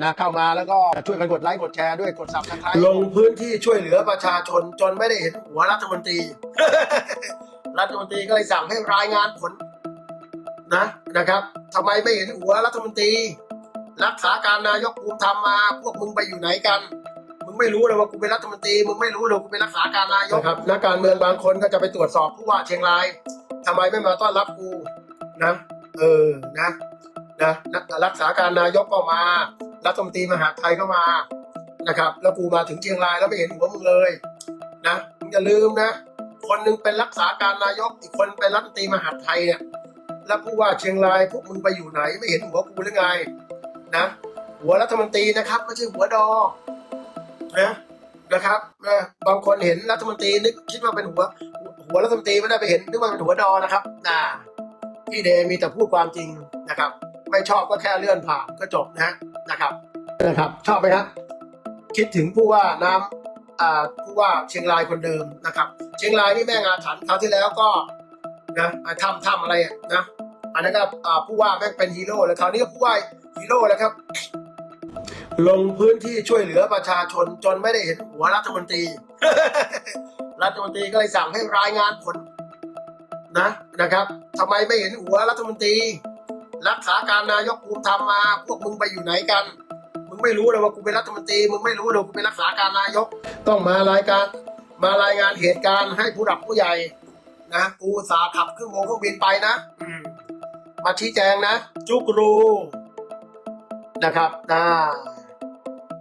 นะเข้ามาแล้วก็ช่วยกันกดไลค์กดแชร์ด้วยกดซับสไครต์ลงพื้นที่ช่วยเหลือประชาชนจนไม่ได้เห็นหัวรัฐมนตรี รัฐมนตรีก็เลยสั่งให้รายงานผลนะนะครับทำไมไม่เห็นหัวรัฐมนตรี รักษาการนายกภูมิธรรมมาพวกมึงไปอยู่ไหนกันมึงไม่รู้เลยว่ากูเป็นรัฐมนตรีมึงไม่รู้เลยว่ากูเป็นรักษาการนายกครับนักการเมืองบางคนก็จะไปตรวจสอบผู้ว่าเชียงรายทำไมไม่มาต้อนรับกูนะ เออนะนะนักรักษาการนายกก็มา รัฐมนตรีมหาไทยก็มานะครับ แล้วกูมาถึงเชียงรายแล้วไม่เห็นหัวมึงเลยนะมึงอย่าลืมนะ คนหนึงเป็นรักษาการนายกอีกคนเป็นรัฐมนตรีมหาไทยเนี่ยแล้วผู้ว่าเชียงรายพวกมึงไปอยู่ไหนไม่เห็นหัวกูหรือไงนะหัวรัฐมนตรีนะครับไม่ใช่หัวดอนะนะครับนะบางคนเห็นรัฐมนตรีนึกคิดว่าเป็นหัว หัวรัฐมนตรีไม่ได้ไปเห็นนึกว่าเป็นหัวดอนะครับนะพี่เดมีแต่พูดความจริงนะครับ ไม่ชอบก็แค่เลื่อนผ่านก็จบนะฮะ นะครับนะครับ ชอบไหมครับ คิดถึงผู้ว่าน้ำอ่าผู้ว่าเชียงรายคนเดิมนะครับ เชียงรายนี่แม่งอาถรรพ์คราวที่แล้วก็นะทำทำอะไรนะอันนั้นก็ผู้ว่าแม่งเป็นฮีโร่แล้วคราวนี้ก็ผู้ว่าฮีโร่แล้วครับ ลงพื้นที่ช่วยเหลือประชาชนจนไม่ได้เห็นหัวรัฐมนตรี รัฐมนตรีก็เลยสั่งให้รายงานผลนะนะครับทำไมไม่เห็นหัวรัฐมนตรี รักษาการนายกภูมิธรรมมา พวกมึงไปอยู่ไหนกัน มึงไม่รู้เลยว่ากูเป็นรัฐมนตรี มึงไม่รู้เลยว่ากูเป็นรักษาการนายก ต้องมารายการ มารายงานเหตุการณ์ให้ผู้หลักผู้ใหญ่นะกูอุตสาห์ขับเครื่องโมงเครื่องบินไปนะอืมมาชี้แจงนะ จุกรูนะครับอ่า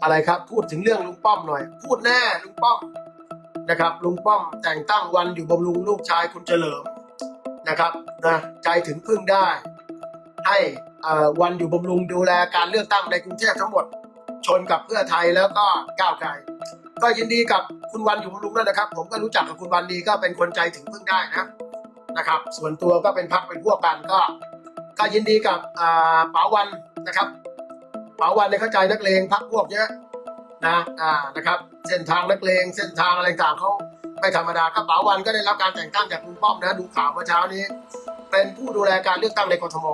อะไรครับ พูดถึงเรื่องลุงป้อมหน่อย พูดแน่ลุงป้อมนะครับ ลุงป้อมแต่งตั้งวันอยู่บำรุงลูกชายคุณเฉลิมนะครับนะใจถึงพึ่งได้ ให้วันอยู่บำรุงดูแลการเลือกตั้งในกรุงเทพทั้งหมด ชนกับเพื่อไทยแล้วก็ก้าวไกลก็ยินดีกับคุณวันอยู่บำรุงด้วยนะครับ ผมก็รู้จักกับคุณวันดีก็เป็นคนใจถึงพึ่งได้นะนะครับ ส่วนตัวก็เป็นพักเป็นพวกกันก็ ก็ยินดีกับป๋าวันนะครับป๋าวันในยเข้าใจนักเลงพักพวกเยอะนะอ่านะครับ เส้นทางนักเลงเส้นทางอะไรต่างเขาไม่ธรรมดากระเป๋าวันก็ได้รับการแต่งตั้งจากลุงป้อมนะ ดูข่าวเมื่อเช้านี้ เป็นผู้ดูแลการเลือกตั้งในกทม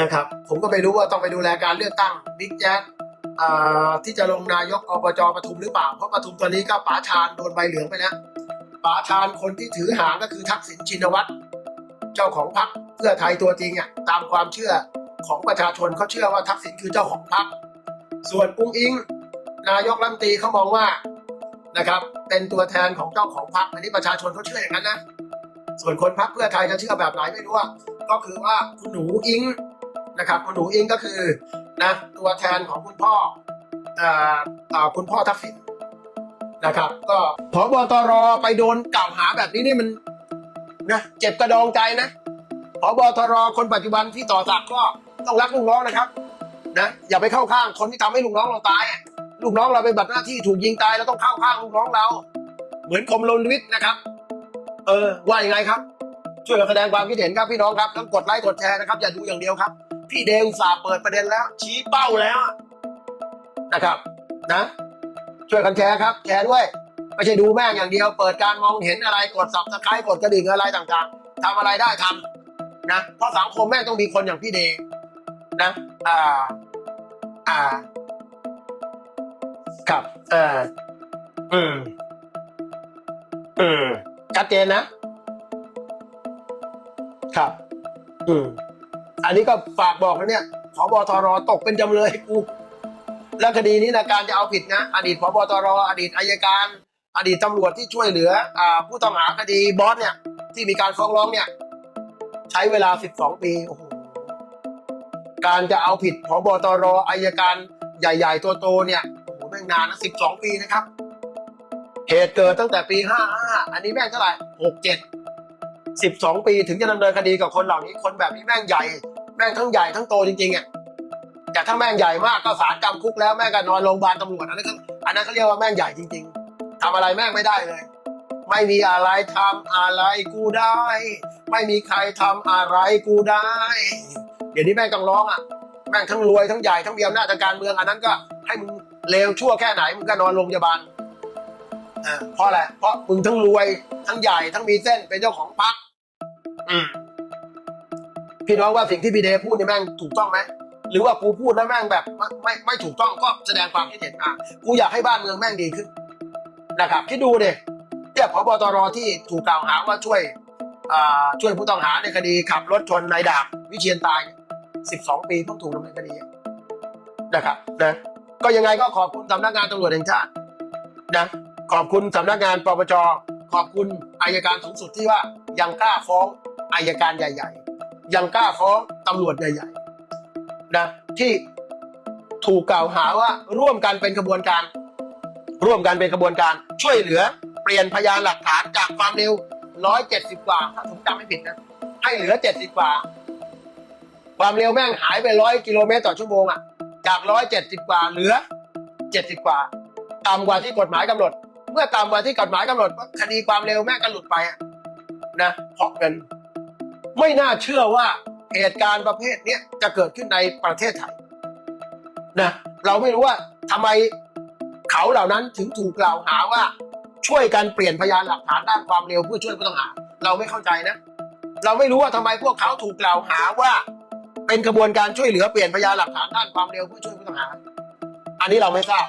นะครับ ผมก็ไม่รู้ว่าต้องไปดูแลการเลือกตั้งบิ๊กแจ๊ที่จะลงนายกอบจปทุมหรือเปล่า เพราะปทุมตอนนี้ก็ป๋าชาญโดนใบเหลืองไปแล้วป๋าชาญคนที่ถือหางก็คือทักษิณชินวัตรเจ้าของพรรคเพื่อไทยตัวจริงอะตามความเชื่อของประชาชนเขาเชื่อว่าทักษิณคือเจ้าของพรรคส่วนอุ้งอิง นายกรัฐมนตรีเขามองว่านะครับ เป็นตัวแทนของเจ้าของพรรคอันนี้ประชาชนเขาเชื่ออย่างนั้นนะ ส่วนคนพรรคเพื่อไทยจะเชื่อแบบไหนไม่รู้อะก็คือว่าคุณหนูอิง นะครับคุณหนูอิงก็คือนะตัวแทนของคุณพ่ออ่าอ่าคุณพ่อทักษิณนะครับ ก็พบตรไปโดนกล่าวหาแบบนี้นี่มันนะเจ็บกระดองใจนะพบตรคนปัจจุบันที่ต่อสักดิ์ก็ต้องรักลูกน้องนะครับนะอย่าไปเข้าข้างคนที่ทำให้ลูกน้องเราตายอะลูกน้องเราเป็นบัตรหน้าที่ถูกยิงตายเราต้องเข้าข้างลูกน้องเรา เหมือนกรมลนวิทย์นะครับ เออว่ายังไงครับ ช่วยกันแสดงความคิดเห็นครับพี่น้องครับต้องกดไลค์กดแชร์นะครับอย่าดูอย่างเดียวครับ พี่เดงสาเปิดประเด็นแล้ว ชี้เป้าแล้วนะครับ นะ ช่วยกันแชร์ครับ แชร์ด้วยไม่ใช่ดูแม่งอย่างเดียว เปิดการมองเห็นอะไรกดสับสไครต์กดกระดิ่งอะไรต่างๆทำอะไรได้ทำนะเพราะสังคมแม่งต้องมีคนอย่างพี่เดงนะอ่าอ่าครับเอ่าอืมอืมชัดเจนนะครับ อืม อันนี้ก็ฝากบอกนะเนี่ยพบตรตกเป็นจำเลยกูแล้วคดีนี้นะการจะเอาผิดนะ อดีตพบตรอดีตอายการ อดีตตำรวจที่ช่วยเหลืออผู้ต้องหาคดีบอสเนี่ยที่มีการฟ้องร้องเนี่ย ใช้เวลา 12 ปีโอ้โหการจะเอาผิดพบตรอายการใหญ่ๆ ตัวโตเนี่ยโอ้โหแม่งนานนะ 12 ปีนะครับ เหตุเกิดตั้งแต่ปี 55 อันนี้แม่งเท่าไหร่ 67 12 ปีถึงจะดำเนินคดีกับคนเหล่านี้คนแบบนี้แม่งใหญ่ แม่งทั้งใหญ่ทั้งโตจริงๆอะแต่ถ้าแม่งใหญ่มากก็ศาลจำคุกแล้วแม่งก็นอนโรงพยาบาลตำรวจอันนั้นก็อันนั้นเขาเรียกว่าแม่งใหญ่จริง ๆทำอะไรแม่งไม่ได้เลย ไม่มีอะไรทำอะไรกูได้ ไม่มีใครทำอะไรกูได้ เดี๋ยวนี้แม่งต้องร้องอะแม่งทั้งรวยทั้งใหญ่ทั้งมีอำนาจทางการเมืองอันนั้นก็ให้มึงเลวชั่วแค่ไหนมึงก็นอนโรงพยาบาลอ่าเพราะอะไร เพราะมึงทั้งรวยทั้งใหญ่ทั้งมีเส้นเป็นเจ้าของพรรค พี่น้องว่าสิ่งที่พี่เดพูดเนี่ยแม่งถูกต้องไหมหรือว่ากูพูดแล้วแม่งแบบไม่ไม่ไม่ถูกต้องก็แสดงความคิดเห็นมากูอยากให้บ้านเมืองแม่งดีขึ้นนะครับคิดดูดิเนี่ยพบตรที่ถูกกล่าวหาว่าช่วยอ่าช่วยผู้ต้องหาในคดีขับรถชนนายดาบวิเชียนตาย 12 ปีเพิ่งถูกดำเนินคดีนะครับนะก็ยังไงก็ขอบคุณสำนักงานตำรวจแห่งชาตินะขอบคุณสำนักงานปปชขอบคุณอายการสูงสุดที่ว่ายังกล้าฟ้อง อายการใหญ่ ๆ ยังกล้าฟ้องตำรวจใหญ่ๆนะที่ถูกกล่าวหาว่าร่วมกันเป็นกระบวนการ ร่วมกันเป็นกระบวนการ ช่วยเหลือ เปลี่ยนพยานหลักฐานจากความเร็ว170กว่าถ้าผมจำไม่ผิดนะให้เหลือ70กว่า ความเร็วแม่งหายไป100กิโลเมตรต่อชั่วโมงอะจาก170กว่าเหลือ70กว่าต่ำกว่าที่กฎหมายกำหนด เมื่อต่ำกว่าที่กฎหมายกำหนดคดีความเร็วแม่งก็หลุดไปอะนะเพราะเงิน ไม่น่าเชื่อว่าเหตุการณ์ประเภทนี้จะเกิดขึ้นในประเทศไทยนะเราไม่รู้ว่าทำไมเขาเหล่านั้นถึงถูกกล่าวหาว่าช่วยกันเปลี่ยนพยานหลักฐานด้านความเร็วเพื่อช่วยผู้ต้องหา เราไม่เข้าใจนะ เราไม่รู้ว่าทำไมพวกเขาถูกกล่าวหาว่า เป็นกระบวนการช่วยเหลือเปลี่ยนพยานหลักฐานด้านความเร็วเพื่อช่วยผู้ต้องหา อันนี้เราไม่ทราบ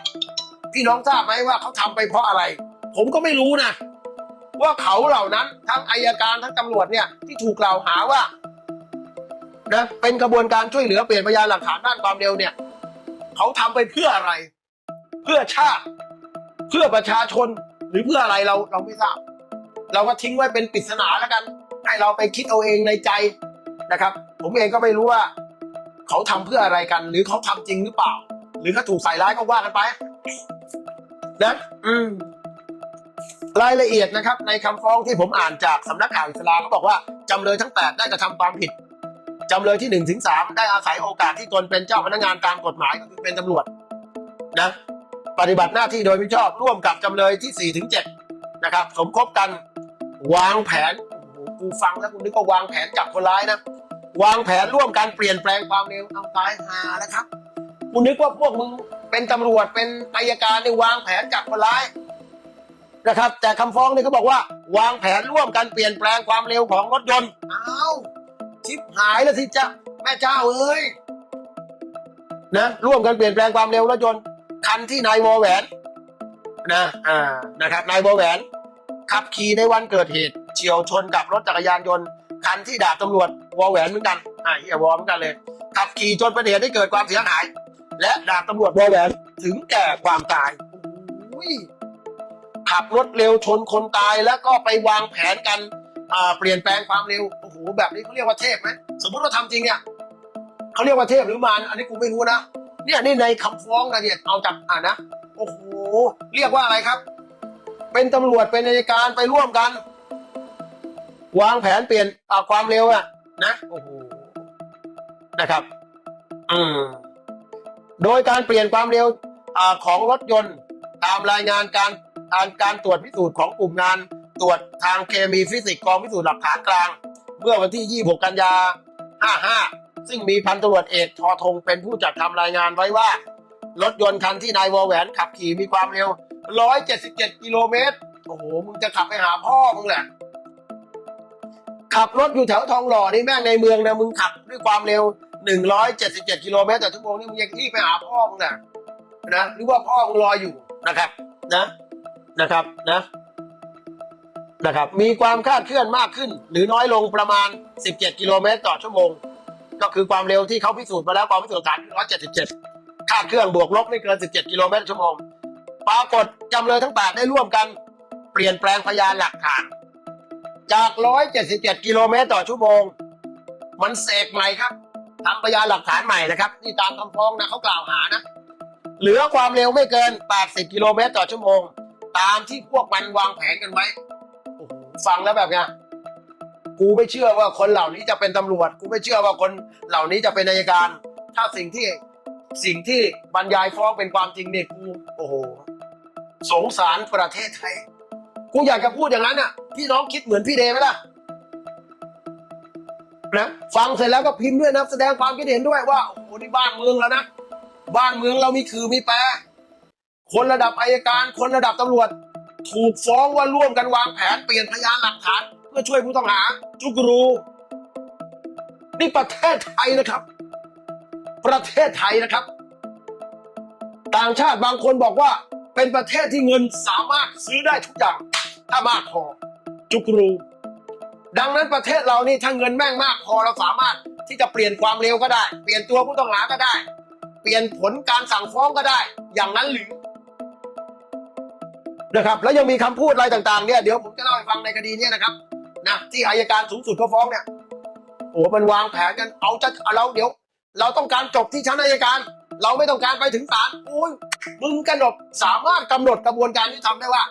พี่น้องทราบไหมว่าเขาทำไปเพราะอะไร ผมก็ไม่รู้นะ ว่าเขาเหล่านั้นทั้งอายการทั้งตำรวจเนี่ยที่ถูกกล่าวหาว่านะเป็นกระบวนการช่วยเหลือเปลี่ยนพยานหลักฐานด้านความเร็วเนี่ย เขาทำไปเพื่ออะไร เพื่อชาติ เพื่อประชาชนหรือเพื่ออะไรเราเราไม่ทราบ เราก็ทิ้งไว้เป็นปริศนาแล้วกันให้เราไปคิดเอาเองในใจนะครับ ผมเองก็ไม่รู้ว่า เขาทำเพื่ออะไรกัน หรือเขาทำจริงหรือเปล่า หรือเขาถูกใส่ร้ายก็ว่ากันไป นะ อืม รายละเอียดนะครับในคำฟ้องที่ผมอ่านจากสำนักข่าวอิสลามเขาบอกว่าจำเลยทั้งแปดได้กระทำความผิดจำเลยที่หนึ่งถึงสามได้อาศัยโอกาสที่ตนเป็นเจ้าพนักงานตามกฎหมายก็คือเป็นตำรวจนะปฏิบัติหน้าที่โดยมิชอบร่วมกับจำเลยที่สี่ถึงเจ็ดนะครับสมคบกันวางแผนกูฟังแล้วกูนึกว่าวางแผนจับคนร้ายนะ วางแผนร่วมกันเปลี่ยนแปลงความเร็วเอาตายหาแล้วครับกูนึกว่าพวกมึงเป็นตำรวจเป็นอายการเนี่ยวางแผนจับคนร้าย นะครับ แต่คำฟ้องนี่เขาบอกว่า วางแผนร่วมกันเปลี่ยนแปลงความเร็วของรถยนต์อ้าวชิบหายแล้วสิจ๊ะแม่เจ้าเอ้ยนะร่วมกันเปลี่ยนแปลงความเร็วรถยนต์คันที่นายวอแหวนนะอ่านะครับนายวอแหวน ขับขี่ในวันเกิดเหตุเฉียวชนกับรถจักรยานยนต์คันที่ดาบตำรวจวอแหวนเหมือนกันอ่าเฮียวอเหมือนกันเลยขับขี่จนเป็นเหตุให้เกิดความเสียหาย และดาบตำรวจวอแหวนถึงแก่ความตายโอ้ย ขับรถเร็วชนคนตายแล้วก็ไปวางแผนกันเปลี่ยนแปลงความเร็วโอ้โหแบบนี้เขาเรียกว่าเทพไหมสมมติว่าทำจริงเนี่ยเขาเรียกว่าเทพหรือมารอันนี้กูไม่รู้นะเนี่ยนี่ในคำฟ้องนะเนี่ยเอาจากอ่านนะโอ้โหเรียกว่าอะไรครับ เป็นตำรวจเป็นอัยการไปร่วมกัน วางแผนเปลี่ยนอ่าความเร็วอะนะโอ้โหนะครับ อืมโดยการเปลี่ยนความเร็วอของรถยนต์ ตามรายงานการการการตรวจพิสูจน์ของกลุ่มงาน ตรวจทางเคมีฟิสิกส์กองพิสูจน์หลักฐานกลาง เมื่อวันที่ 26 กันยา 55 ซึ่งมีพันตำรวจเอกทอทงเป็นผู้จัดทำรายงานไว้ว่า รถยนต์คันที่นายวอแหวนขับขี่มีความเร็ว 177 กิโลเมตร โอ้โห มึงจะขับไปหาพ่อมึงแหละขับรถอยู่แถวทองหล่อนี่แม่งในเมืองนะมึงขับด้วยความเร็ว 177 กิโลเมตรต่อชั่วโมงนี่มึงยังรีบไปหาพ่อมึงนะนะหรือว่าพ่อมึงรออยู่ นะครับนะนะครับนะนะครับ มีความคาดเคลื่อนมากขึ้น หรือน้อยลงประมาณ 17 กิโลเมตรต่อชั่วโมง ก็คือความเร็วที่เขาพิสูจน์มาแล้วความพิสูจน์หลักฐาน177 คาดเคลื่อนบวกลบไม่เกิน 17 กิโลเมตรชั่วโมง ปรากฏจำเลยทั้งแปดได้ร่วมกัน เปลี่ยนแปลงพยานหลักฐาน จาก 177 กิโลเมตรต่อชั่วโมง มันเสกใหม่ครับทำพยานหลักฐานใหม่นะครับ นี่ตามคำฟ้องนะเขากล่าวหานะ เหลือความเร็วไม่เกิน 80 กิโลเมตรต่อชั่วโมง ตามที่พวกมันวางแผนกันไว้โอ้โหฟังแล้วแบบเนี้ยกูไม่เชื่อว่าคนเหล่านี้จะเป็นตำรวจ กูไม่เชื่อว่าคนเหล่านี้จะเป็นนายการ ถ้าสิ่งที่สิ่งที่บรรยายฟ้องเป็นความจริงเนี่ยกูโอ้โหสงสารประเทศไทย กูอยากจะพูดอย่างนั้นอะ พี่น้องคิดเหมือนพี่เดไหมล่ะนะฟังเสร็จแล้วก็พิมพ์ด้วยนะแสดงความคิดเห็นด้วยว่าโอ้โหนี่บ้านเมืองแล้วนะ บ้านเมืองเรามีคือมีแปรคนระดับอายการ คนระดับตำรวจ ถูกฟ้องว่าร่วมกันวางแผนเปลี่ยนพยานหลักฐาน เพื่อช่วยผู้ต้องหา จุกรู นี่ประเทศไทยนะครับ ประเทศไทยนะครับ ต่างชาติบางคนบอกว่า เป็นประเทศที่เงินสามารถซื้อได้ทุกอย่าง ถ้ามากพอ จุกรู ดังนั้นประเทศเรานี่ถ้าเงินแม่งมากพอเราสามารถที่จะเปลี่ยนความเร็วก็ได้ เปลี่ยนตัวผู้ต้องหาก็ได้ เปลี่ยนผลการสั่งฟ้องก็ได้ อย่างนั้นหรือนะครับ แล้วยังมีคำพูดอะไรต่างๆเนี่ยเดี๋ยวผมจะเล่าให้ฟังในคดีเนี้นะครับนะที่อายการสูงสุดเขาฟ้องเนี่ยโอ้โหมันวางแผนกันเอาจะเราเดี๋ยว เราต้องการจบที่ชั้นอายการ เราไม่ต้องการไปถึงศาลโอ้ยมึงกำหนดสามารถกำหนดกระบวนการที่ทำได้ว่า